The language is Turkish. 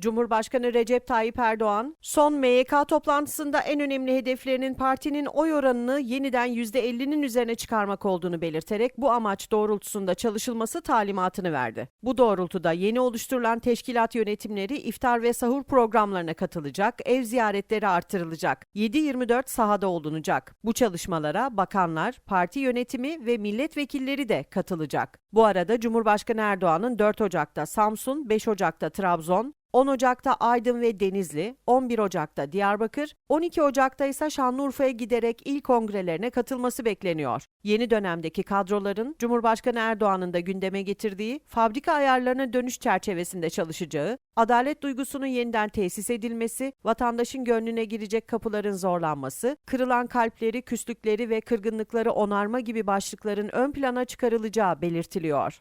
Cumhurbaşkanı Recep Tayyip Erdoğan, son MYK toplantısında en önemli hedeflerinin partinin oy oranını yeniden %50'nin üzerine çıkarmak olduğunu belirterek bu amaç doğrultusunda çalışılması talimatını verdi. Bu doğrultuda yeni oluşturulan teşkilat yönetimleri iftar ve sahur programlarına katılacak, ev ziyaretleri artırılacak, 7-24 sahada olunacak. Bu çalışmalara bakanlar, parti yönetimi ve milletvekilleri de katılacak. Bu arada Cumhurbaşkanı Erdoğan'ın 4 Ocak'ta Samsun, 5 Ocak'ta Trabzon, 10 Ocak'ta Aydın ve Denizli, 11 Ocak'ta Diyarbakır, 12 Ocak'ta ise Şanlıurfa'ya giderek il kongrelerine katılması bekleniyor. Yeni dönemdeki kadroların Cumhurbaşkanı Erdoğan'ın da gündeme getirdiği fabrika ayarlarına dönüş çerçevesinde çalışacağı, adalet duygusunun yeniden tesis edilmesi, vatandaşın gönlüne girecek kapıların zorlanması, kırılan kalpleri, küslükleri ve kırgınlıkları onarma gibi başlıkların ön plana çıkarılacağı belirtiliyor.